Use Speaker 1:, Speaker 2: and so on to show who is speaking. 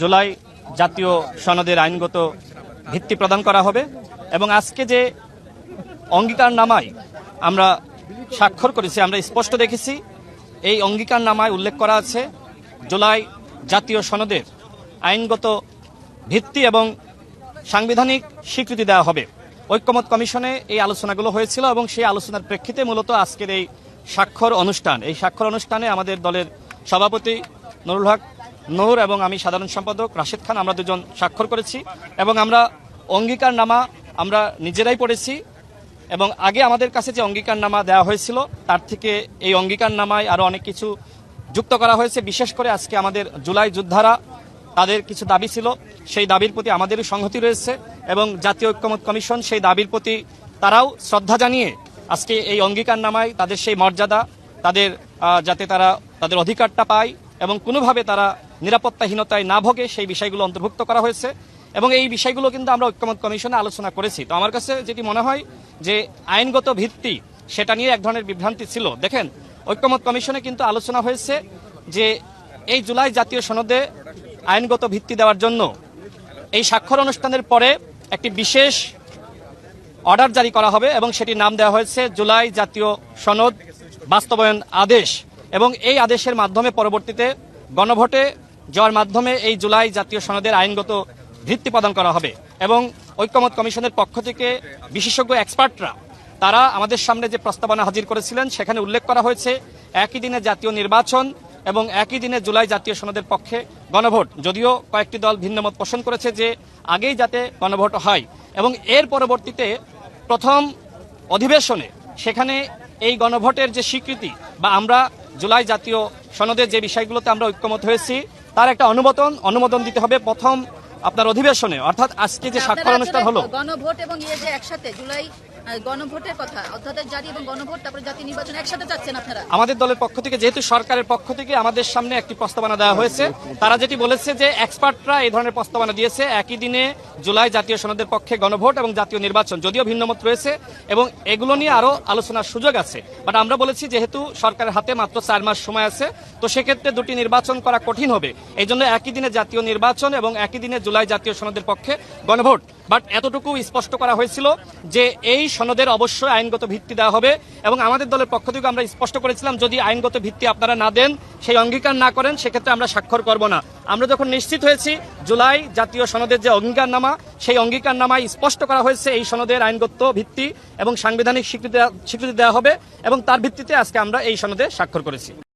Speaker 1: জুলাই জাতীয় সনদের আইনগত ভিত্তি প্রদান করা হবে এবং আজকে যে অঙ্গীকার নামায় আমরা স্বাক্ষর করেছি, আমরা স্পষ্ট দেখেছি, এই অঙ্গীকার নামায় উল্লেখ করা আছে জুলাই জাতীয় সনদের আইনগত ভিত্তি এবং সাংবিধানিক স্বীকৃতি দেওয়া হবে। ঐক্যমত কমিশনে এই আলোচনাগুলো হয়েছিল এবং সেই আলোচনার প্রেক্ষিতে মূলত আজকের এই স্বাক্ষর অনুষ্ঠান, এই স্বাক্ষর অনুষ্ঠানে আমাদের দলের সভাপতি নুরুল হক নূর এবং আমি সাধারণ সম্পাদক রাশেদ খান, আমরা দুজন স্বাক্ষর করেছি এবং আমরা অঙ্গীকার নামা আমরা নিজেরাই পড়েছি এবং আগে আমাদের কাছে যে অঙ্গীকার নামা দেওয়া হয়েছিল, তার থেকে এই অঙ্গীকার নামায় আরও অনেক কিছু যুক্ত করা হয়েছে। বিশেষ করে আজকে আমাদের জুলাই যোদ্ধারা তাদের কিছু দাবি ছিল, সেই দাবির প্রতি আমাদেরও সংহতি রয়েছে এবং জাতীয় ঐক্যমত কমিশন সেই দাবির প্রতি তারাও শ্রদ্ধা জানিয়ে আজকে এই অঙ্গীকার নামায় তাদের সেই মর্যাদা, তাদের যাতে তারা তাদের অধিকারটা পায় এবং কোনোভাবে তারা নিরাপত্তাহীনতায় না ভোগে সেই বিষয়গুলো অন্তর্ভুক্ত করা হয়েছে। এবং এই বিষয়গুলো কিন্তু আমরা ঐক্যমত কমিশনে আলোচনা করেছি। তো আমার কাছে যেটি মনে হয় যে আইনগত ভিত্তি, সেটা নিয়ে এক ধরনের বিভ্রান্তি ছিল। দেখেন, ঐক্যমত কমিশনে কিন্তু আলোচনা হয়েছে যে এই জুলাই জাতীয় সনদে আইনগত ভিত্তি দেওয়ার জন্য এই স্বাক্ষর অনুষ্ঠানের পরে একটি বিশেষ অর্ডার জারি করা হবে এবং সেটির নাম দেওয়া হয়েছে জুলাই জাতীয় সনদ বাস্তবায়ন আদেশ। এবং এই আদেশের মাধ্যমে পরবর্তীতে গণভোটে যাওয়ার মাধ্যমে এই জুলাই জাতীয় সনদের আইনগত ভিত্তি প্রদান করা হবে এবং ঐক্যমত কমিশনের পক্ষ থেকে বিশেষজ্ঞ এক্সপার্টরা, তারা আমাদের সামনে যে প্রস্তাবনা হাজির করেছিলেন, সেখানে উল্লেখ করা হয়েছে, একই দিনে জাতীয় নির্বাচন এবং একই দিনে জুলাই জাতীয় সনদের পক্ষে গণভোট। যদিও কয়েকটি দল ভিন্নমত পোষণ করেছে যে আগেই যাতে গণভোট হয় এবং এর পরবর্তীতে প্রথম অধিবেশনে সেখানে এই গণভোটের যে স্বীকৃতি বা আমরা জুলাই জাতীয় সনদের যে বিষয়গুলোতে আমরা ঐক্যমত হয়েছি তার একটা অনুমোদন অনুমোদন দিতে হবে প্রথম আপনার অধিবেশনে। অর্থাৎ আজকে যে স্বাক্ষর অনুষ্ঠান হলো।
Speaker 2: গণভোট এবং ইয়ে যে একসাথে জুলাই গণভোটের কথা অধ্যাদেশ জারি এবং গণভোট, তারপরে জাতীয় নির্বাচন একসাথে চাচ্ছেন আপনারা?
Speaker 1: আমাদের দলের পক্ষ থেকে, যেহেতু সরকারের পক্ষ থেকে আমাদের সামনে একটি প্রস্তাবনা দেওয়া হয়েছে, তারা যেটি বলেছে যে এক্সপার্টরা এই ধরনের প্রস্তাবনা দিয়েছে, একই দিনে জুলাই জাতীয় সনদের পক্ষে গণভোট এবং জাতীয় নির্বাচন, যদিও ভিন্নমত রয়েছে, এবং এগুলো নিয়ে আরও আলোচনার সুযোগ আছে। বাট আমরা বলেছি, যেহেতু সরকারের হাতে মাত্র চার মাস সময় আছে, তো সেক্ষেত্রে দুটি নির্বাচন করা কঠিন হবে। এই জন্য একই দিনে জাতীয় নির্বাচন এবং একই দিনে জুলাই জাতীয় সনদের পক্ষে গণভোট। বাট এতটুকু স্পষ্ট করা হয়েছিল যে এই সনদের অবশ্যই আইনগত ভিত্তি দেওয়া হবে এবং আমাদের দলের পক্ষ থেকে আমরা স্পষ্ট করেছিলাম, যদি আইনগত ভিত্তি আপনারা না দেন, সেই অঙ্গীকার না করেন, সেক্ষেত্রে আমরা স্বাক্ষর করব না। আমরা যখন নিশ্চিত হয়েছি, জুলাই জাতীয় সনদের যে অঙ্গীকার নামা সেই অঙ্গীকার নামায় স্পষ্ট করা হয়েছে এই সনদের আইনগত ভিত্তি এবং সাংবিধানিক স্বীকৃতি স্বীকৃতি দেওয়া হবে এবং তার ভিত্তিতে আজকে আমরা এই সনদে স্বাক্ষর করেছি।